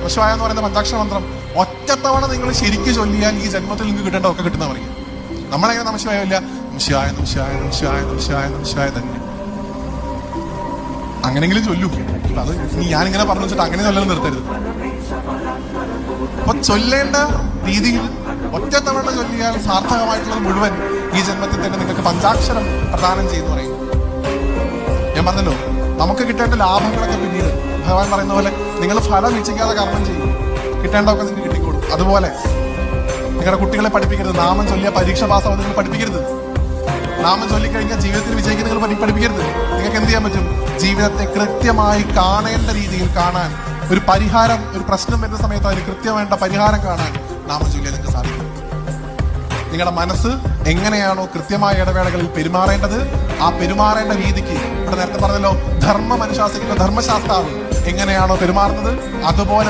നമശിവായ എന്ന് പറയുന്ന പഞ്ചാക്ഷര മന്ത്രം ഒറ്റത്തവണ നിങ്ങൾ ശരിക്കും ചൊല്ലിയാൽ ഈ ജന്മത്തിൽ നിങ്ങൾക്ക് കിട്ടേണ്ട ഒക്കെ കിട്ടുന്ന പറയും നമ്മളെങ്ങനെ നമശിവായില്ല നിമിഷായ നമശിവായ നമശിവായ നമശിവായ നമശിവായ തന്നെ. അങ്ങനെങ്കിലും ചൊല്ലൂ. അത് ഇനി ഞാനിങ്ങനെ പറഞ്ഞു വെച്ചിട്ട് അങ്ങനെ ചൊല്ലാൻ നിർത്തരുത്. അപ്പൊ ചൊല്ലേണ്ട രീതിയിൽ ഒറ്റത്തവണ ചൊല്ലിയാൽ സാർത്ഥകമായിട്ടുള്ളത് മുഴുവൻ ഈ ജന്മത്തിൽ തന്നെ നിങ്ങൾക്ക് പഞ്ചാക്ഷരം പ്രദാനം ചെയ്യുന്നു പറയും ഞാൻ പറഞ്ഞല്ലോ നമുക്ക് കിട്ടേണ്ട ലാഭങ്ങളൊക്കെ പിന്നീട് ഭഗവാൻ പറയുന്ന പോലെ നിങ്ങൾ ഫലം വീക്ഷിക്കാതെ കർമ്മം ചെയ്യും. കിട്ടേണ്ടതൊക്കെ നിങ്ങൾക്ക് കിട്ടിക്കോളും. അതുപോലെ നിങ്ങളുടെ കുട്ടികളെ പഠിപ്പിക്കരുത്. നാമം ചൊല്ലിയ പരീക്ഷ പാസ്സാവും നിങ്ങൾ പഠിപ്പിക്കരുത്. നാമം ചൊല്ലിക്കഴിഞ്ഞാൽ ജീവിതത്തിൽ വിജയിക്കുന്ന നിങ്ങൾ പഠി- പഠിപ്പിക്കരുത്. നിങ്ങൾക്ക് എന്ത് ചെയ്യാൻ പറ്റും? ജീവിതത്തെ കൃത്യമായി കാണേണ്ട രീതിയിൽ കാണാൻ ഒരു പരിഹാരം ഒരു പ്രശ്നം വരുന്ന സമയത്ത് അതിന് കൃത്യമായിട്ട് പരിഹാരം കാണാൻ നാമം ചൊല്ലിയാൽ നിങ്ങൾക്ക് സാധിക്കും. നിങ്ങളുടെ മനസ്സ് എങ്ങനെയാണോ കൃത്യമായ ഇടവേളകളിൽ പെരുമാറേണ്ടത് ആ പെരുമാറേണ്ട രീതിക്ക് ഇവിടെ നേരത്തെ പറഞ്ഞല്ലോ ധർമ്മം അനുശാസിക്കുന്ന ധർമ്മശാസ്ത്രാവ് എങ്ങനെയാണോ പെരുമാറുന്നത്? അതുപോലെ